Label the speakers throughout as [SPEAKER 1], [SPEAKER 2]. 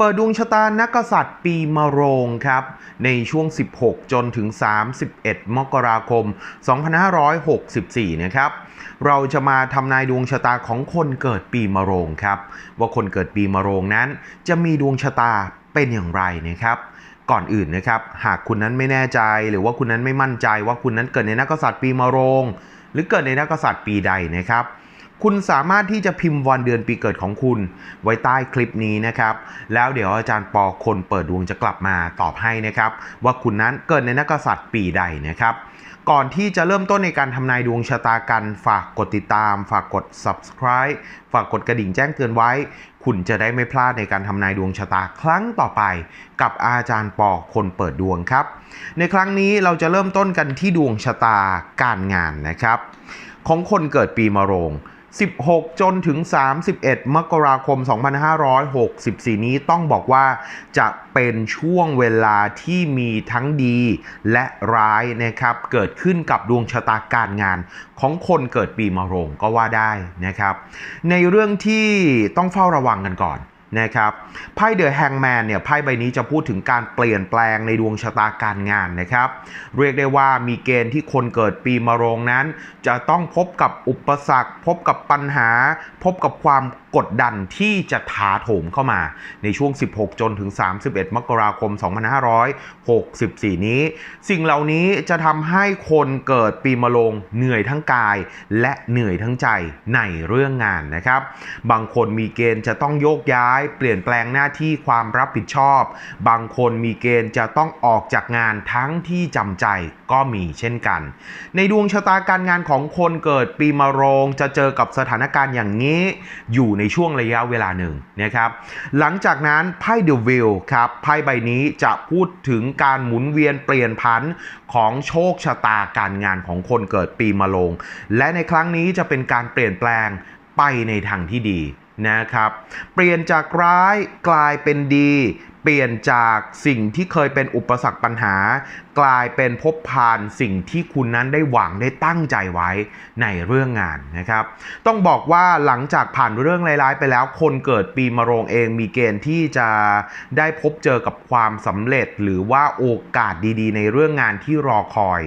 [SPEAKER 1] เปิดดวงชะตานักษัตริย์ปีมะโรงครับ ในช่วง 16 จนถึง 31 มกราคม 2564 นะครับ เราจะมาทำนายดวงชะตาของคนเกิดปีมะโรงครับ ว่าคนเกิดปีมะโรงนั้น จะมีดวงชะตาเป็นอย่างไรนะครับก่อนอื่นนะครับ หากคุณนั้นไม่แน่ใจหรือว่าคุณนั้นไม่มั่นใจว่าคุณนั้นเกิดในนักษัตริย์ปีมะโรง หรือเกิดในนักกษัตริย์ปีใดนะครับ คุณสามารถที่จะพิมพ์วันเดือนปีเกิดของคุณ ไว้ใต้คลิปนี้นะครับ แล้วเดี๋ยวอาจารย์ปอคนเปิดดวงจะกลับมาตอบให้นะครับ ว่าคุณนั้นเกิดในนักษัตริย์ปีใดนะครับ ก่อนที่จะเริ่มต้นในการทำนายดวงชะตากัน ฝากกดติดตาม ฝากกด subscribe ฝากกดกระดิ่งแจ้งเตือนไว้ คุณจะได้ไม่พลาดในการทำนายดวงชะตาครั้งต่อไป กับอาจารย์ปอคนเปิดดวงครับ ในครั้งนี้เราจะเริ่มต้นกันที่ดวงชะตาการงานนะครับ ของคนเกิดปีมะโรง 16 จนถึง 31 มกราคม 2564 นี้ต้องบอกว่าจะเป็นช่วงเวลาที่มีทั้งดีและร้ายนะครับ เกิดขึ้นกับดวงชะตาการงานของคนเกิดปีมะโรงก็ว่าได้นะครับ ในเรื่องที่ต้องเฝ้าระวังกันก่อน นะครับไพ่เดอะแฮงแมนเนี่ยไพ่ใบนี้จะพูดถึงการเปลี่ยนแปลงในดวงชะตาการงานนะครับ เรียกได้ว่ามีเกณฑ์ที่คนเกิดปีมะโรงนั้น จะต้องพบกับอุปสรรค พบกับปัญหา พบกับความกดดันที่จะถาโถมเข้ามาในช่วง 16 จนถึง 31 มกราคม 2564 นี้ สิ่งเหล่านี้จะทำให้คนเกิดปีมะโรงเหนื่อยทั้งกาย และเหนื่อยทั้งใจในเรื่องงานนะครับ บางคนมีเกณฑ์จะต้องโยกย้าย เปลี่ยนแปลงหน้าที่ความรับผิดชอบ บางคนมีเกณฑ์จะต้องออกจากงานทั้งที่จำใจ ก็มีเช่นกัน ในดวงชะตาการงานของคนเกิดปีมะโรงจะเจอกับสถานการณ์อย่างนี้อยู่ในช่วงระยะเวลาหนึ่งนะครับ หลังจากนั้นไพ่เดวิลครับไพ่ใบนี้จะพูดถึงการหมุนเวียนเปลี่ยนผันของโชคชะตาการงานของคนเกิดปีมะโรงและในครั้งนี้จะเป็นการเปลี่ยนแปลงไปในทางที่ดีนะครับ เปลี่ยนจากร้ายกลายเป็นดี เปลี่ยนจากสิ่งที่เคยเป็นอุปสรรคปัญหา กลายเป็นพบพานสิ่งที่คุณนั้นได้หวังได้ตั้งใจไว้ในเรื่องงานนะครับ ต้องบอกว่าหลังจากผ่านเรื่องร้ายๆไปแล้ว คนเกิดปีมะโรงเองมีเกณฑ์ที่จะได้พบเจอกับความสำเร็จ หรือว่าโอกาสดีๆ ในเรื่องงานที่รอคอย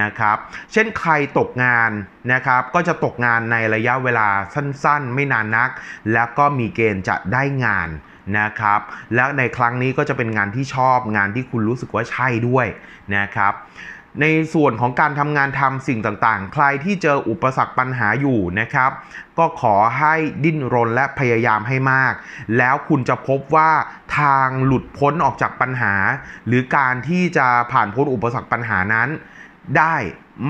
[SPEAKER 1] นะครับ เช่นใครตกงานนะครับ ก็จะตกงานในระยะเวลาสั้นๆ ไม่นานนัก แล้วก็มีเกณฑ์จะได้งาน นะครับ และในครั้งนี้ก็จะเป็นงานที่ชอบงานที่คุณรู้สึกว่าใช่ด้วยนะครับในส่วนของการทำงานทำสิ่งต่างๆ ใครที่เจออุปสรรคปัญหาอยู่นะครับ ก็ขอให้ดิ้นรนและพยายามให้มาก แล้วคุณจะพบว่าทางหลุดพ้นออกจากปัญหา หรือการที่จะผ่านพ้นอุปสรรคปัญหานั้น ได้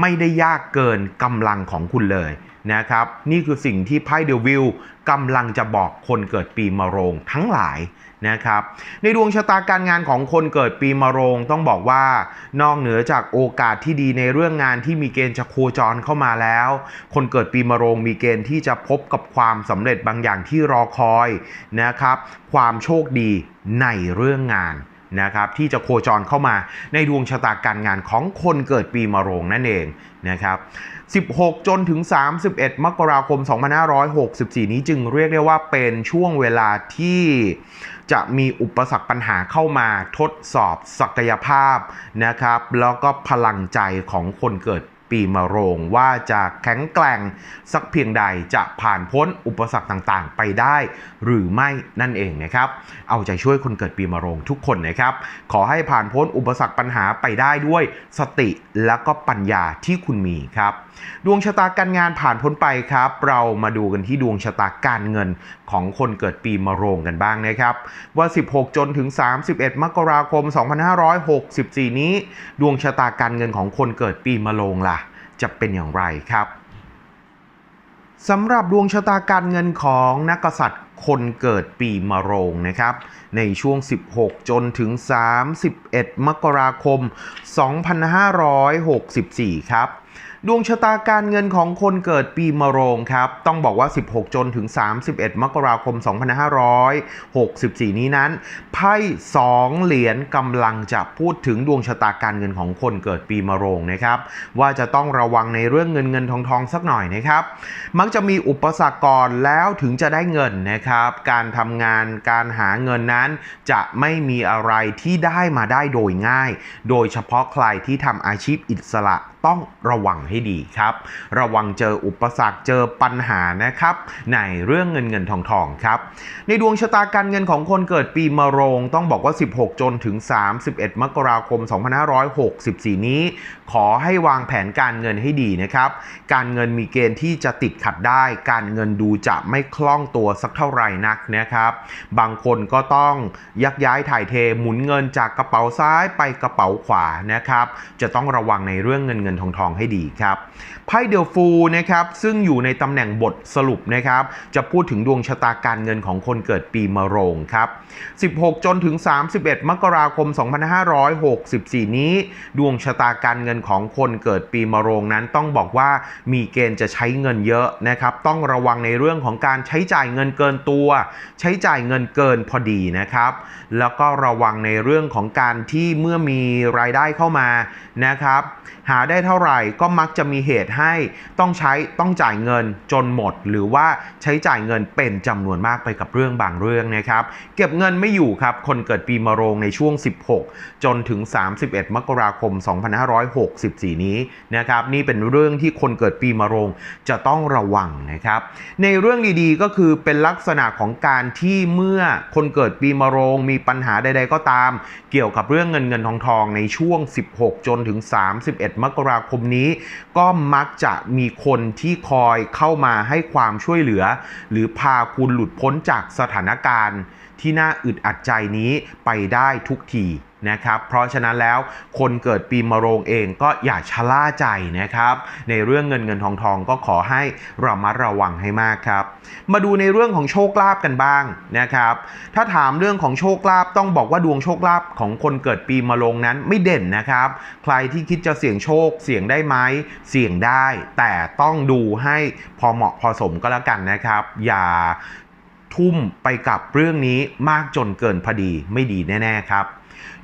[SPEAKER 1] ไม่ได้ยากเกินกำลังของคุณเลย นะครับ นี่คือสิ่งที่ไพ่เดวิลกำลังจะบอกคนเกิดปีมะโรงทั้งหลายนะครับ ในดวงชะตาการงานของคนเกิดปีมะโรงต้องบอกว่า นอกเหนือจากโอกาสที่ดีในเรื่องงานที่มีเกณฑ์จะโคจรเข้ามาแล้ว คนเกิดปีมะโรงมีเกณฑ์ที่จะพบกับความสำเร็จบางอย่างที่รอคอยนะครับ ความโชคดีในเรื่องงานนะครับที่จะโคจรเข้ามาในดวงชะตาการงานของคนเกิดปีมะโรงนั่นเองนะครับ 16 จนถึง 31 มกราคม 2564 นี้จึงเรียกได้ว่าเป็นช่วงเวลาที่จะมีอุปสรรคปัญหาเข้ามาทดสอบศักยภาพนะครับ แล้วก็พลังใจของคนเกิด ปีมะโรงว่าจะแข็งแกร่งสักเพียงใดจะผ่านพ้นอุปสรรคต่างๆ ไปได้ หรือไม่นั่นเองนะครับ เอาใจช่วยคนเกิดปีมะโรงทุกคนนะครับ ขอให้ผ่านพ้นอุปสรรคปัญหาไปได้ด้วยสติและก็ปัญญาที่คุณมีครับ ดวงชะตาการงานผ่านพ้นไปครับ เรามาดูกันที่ดวงชะตาการเงินของคนเกิดปีมะโรงกันบ้างนะครับ ว่า 16 จนถึง 31 มกราคม 2564 นี้ ดวงชะตาการเงินของคนเกิดปีมะโรงล่ะ จะเป็นอย่างไรครับสำหรับดวงชะตาการเงินของนักกษัตริย์คนเกิดปีมะโรงนะครับ ในช่วง 16 จนถึง 31 มกราคม 2564 ครับ ดวงชะตาการเงินของคนเกิดปีมะโรงครับ ต้องบอกว่า 16 จนถึง 31 มกราคม 2564 นี้นั้น ไพ่2เหรียญกำลังจะพูดถึงดวงชะตาการเงินของคนเกิดปีมะโรงนะครับ ว่าจะต้องระวังในเรื่องเงินเงินทองทองสักหน่อยนะครับ มักจะมีอุปสรรคก่อนแล้วถึงจะได้เงินนะครับ การทำงานการหาเงินนั้น จะไม่มีอะไรที่ได้มาได้โดยง่าย โดยเฉพาะใครที่ทำอาชีพอิสระ ต้องระวังให้ดีครับ ระวังเจออุปสรรคเจอปัญหานะครับ ในเรื่องเงินเงินทองทองครับ ในดวงชะตาการเงินของคนเกิดปีมะโรง ต้องบอกว่า 16 จนถึง 31 มกราคม 2564 นี้ ขอให้วางแผนการเงินให้ดีนะครับ การเงินมีเกณฑ์ที่จะติดขัดได้ การเงินดูจะไม่คล่องตัวสักเท่าไหร่นักนะครับ บางคนก็ต้องยักย้ายถ่ายเทหมุนเงินจากกระเป๋าซ้ายไปกระเป๋าขวานะครับ จะต้องระวังในเรื่องเงินเงินทองทองให้ดีครับไพ่เดลฟูนะครับซึ่งอยู่ในตำแหน่งบทสรุปนะครับจะพูดถึงดวงชะตาการเงินของคนเกิดปีมะโรงครับ 16 จนถึง 31 มกราคม 2564 นี้ ดวงชะตาการเงินของคนเกิดปีมะโรงนั้นต้องบอกว่ามีเกณฑ์จะใช้เงินเยอะนะครับต้องระวังในเรื่องของการใช้จ่ายเงินเกินตัว ใช้จ่ายเงินเกินพอดีนะครับ แล้วก็ระวังในเรื่องของการที่เมื่อมีรายได้เข้ามานะครับหาได้เท่าไหร่ก็มักจะมีเหตุให้ต้องใช้ต้องจ่ายเงินจนหมด หรือว่าใช้จ่ายเงินเป็นจำนวนมากไปกับเรื่องบางเรื่องนะครับ เก็บเงินไม่อยู่ครับ คนเกิดปีมะโรงในช่วง 16 จนถึง 31 มกราคม 2564 นี้นะครับ นี่เป็นเรื่องที่คนเกิดปีมะโรงจะต้องระวังนะครับ ในเรื่องดีๆก็คือเป็นลักษณะของการที่เมื่อคนเกิดปีมะโรงมีปัญหาใด ๆ ก็ตาม เกี่ยวกับเรื่องเงินเงินทองทองในช่วง 16 จนถึง 31มกราคมนี้ ก็มักจะมีคนที่คอยเข้ามาให้ความช่วยเหลือ หรือพาคุณหลุดพ้นจากสถานการณ์ ที่น่าอึดอัดใจนี้ไปได้ทุกทีนะครับ เพราะฉะนั้นแล้วคนเกิดปีมะโรงเองก็อย่าชะล่าใจนะครับ ในเรื่องเงินเงินทองทองก็ขอให้ระมัดระวังให้มากครับ มาดูในเรื่องของโชคลาภกันบ้างนะครับ ถ้าถามเรื่องของโชคลาภต้องบอกว่าดวงโชคลาภของคนเกิดปีมะโรงนั้นไม่เด่นนะครับ ใครที่คิดจะเสี่ยงโชคเสี่ยงได้ไหมเสี่ยงได้ แต่ต้องดูให้พอเหมาะพอสมก็แล้วกันนะครับ อย่า ทุ่มไปกับเรื่องนี้มากจนเกินพอดีไม่ดีแน่ ๆ ครับ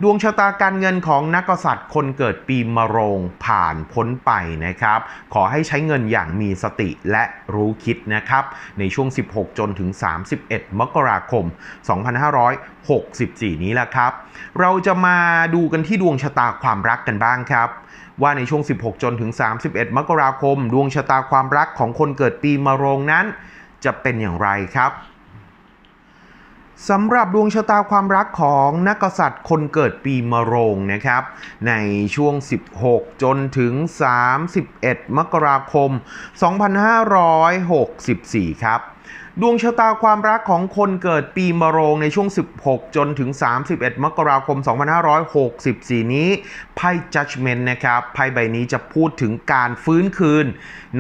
[SPEAKER 1] ดวงชะตาการเงินของนักกษัตริย์คนเกิดปีมะโรงผ่านพ้นไปนะครับ ขอให้ใช้เงินอย่างมีสติและรู้คิดนะครับ ในช่วง 16 จนถึง 31 มกราคม 2564 นี้แหละครับ เราจะมาดูกันที่ดวงชะตาความรักกันบ้างครับว่าในช่วง 16 จนถึง 31 มกราคม ดวงชะตาความรักของคนเกิดปีมะโรงนั้น จะเป็นอย่างไรครับ สำหรับดวงชะตาความรักของนักกษัตริย์คนเกิดปีมะโรงนะครับ ในช่วง 16 จนถึง 31 มกราคม 2564 ครับดวงชะตาความรักของคนเกิดปีมะโรงในช่วง 16 จนถึง 31 มกราคม 2564 นี้ ไพ่ Judgment นะครับ ไพ่ใบนี้จะพูดถึงการฟื้นคืน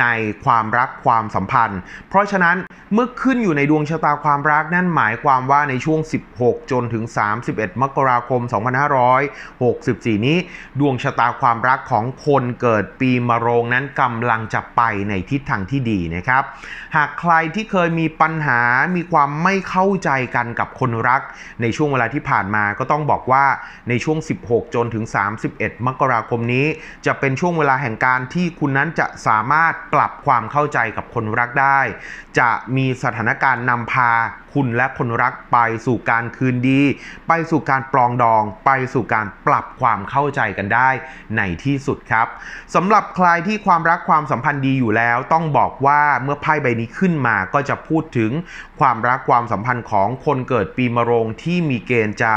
[SPEAKER 1] ในความรักความสัมพันธ์ เพราะฉะนั้นเมื่อขึ้นอยู่ในดวงชะตาความรักนั่นหมายความว่าในช่วง 16 จนถึง 31 มกราคม 2564 นี้ ดวงชะตาความรักของคนเกิดปีมะโรงนั้นกำลังจะไปในทิศทางที่ดีนะครับ หากใครที่เคยมีปัญหามีความไม่เข้าใจกันกับคนรัก ในช่วงเวลาที่ผ่านมาก็ต้องบอกว่าในช่วง 16 จนถึง 31 มกราคมนี้ จะเป็นช่วงเวลาแห่งการที่คุณนั้นจะสามารถปรับความเข้าใจกับคนรักได้ จะมีสถานการณ์นำพาคุณและคนรักไปสู่การคืนดี ไปสู่การปลองดอง ไปสู่การปรับความเข้าใจกันได้ในที่สุดครับสำหรับใครที่ความรักความสัมพันธ์ดีอยู่แล้ว ต้องบอกว่าเมื่อไพ่ใบนี้ขึ้นมาก็จะพูดถึงความรักความสัมพันธ์ของคนเกิดปีมะโรงที่มีเกณฑ์จะ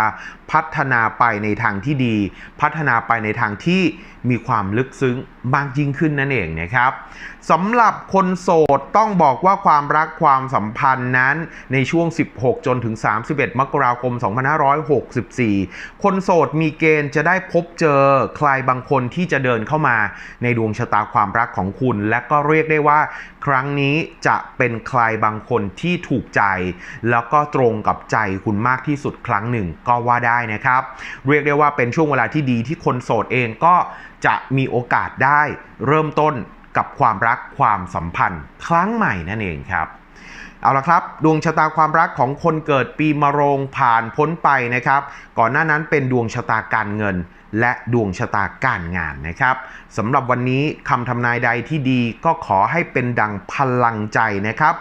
[SPEAKER 1] พัฒนาไปในทางที่ดี พัฒนาไปในทางที่มีความลึกซึ้งมากยิ่งขึ้นนั่นเองนะครับสำหรับคนโสดต้องบอกว่าความรักความสัมพันธ์นั้นในช่วง 16 จนถึง 31 มกราคม 2564 คนโสดมีเกณฑ์จะได้พบเจอใครบางคนที่จะเดินเข้ามาในดวงชะตาความรักของคุณ และก็เรียกได้ว่า ครั้งนี้จะเป็นใครบางคนที่ถูกใจ แล้วก็ตรงกับใจคุณมากที่สุดครั้งหนึ่งก็ว่าได้นะครับ เรียกได้ว่าเป็นช่วงเวลาที่ดีที่คนโสดเองก็จะมีโอกาสได้เริ่มต้นกับความรักความสัมพันธ์ ครั้งใหม่นั่นเองครับเอาละครับ ดวงชะตาความรักของคนเกิดปีมะโรงผ่านพ้นไปนะครับ ก่อนหน้านั้นเป็นดวงชะตาการเงิน และดวงชะตาการงานนะครับสำหรับวันนี้คำทำนายใดที่ดีก็ขอให้เป็นดังพลังใจนะครับ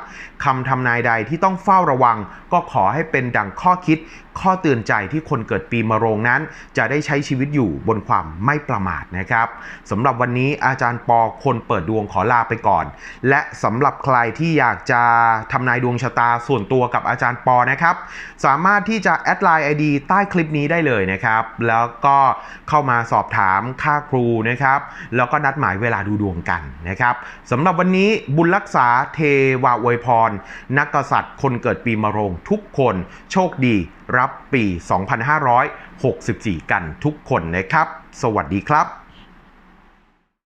[SPEAKER 1] คำทำนายใดที่ต้องเฝ้าระวัง ก็ขอให้เป็นดังข้อคิด ข้อเตือนใจที่คนเกิดปีมะโรงนั้น จะได้ใช้ชีวิตอยู่บนความไม่ประมาทนะครับสำหรับวันนี้อาจารย์ปอคนเปิดดวงขอลาไปก่อน และสำหรับใครที่อยากจะทำนายดวงชะตาส่วนตัวกับอาจารย์ปอนะครับ สามารถที่จะแอดไลน์ ID ใต้คลิปนี้ได้เลยนะครับ แล้วก็เข้ามาสอบถามค่าครูนะครับ แล้วก็นัดหมายเวลาดูดวงกันนะครับสำหรับวันนี้บุญรักษาเทวาอวยพร นักกษัตริย์คนเกิดปีมะโรงทุกคนโชคดีรับปี 2564 กันทุกคนนะครับ สวัสดีครับ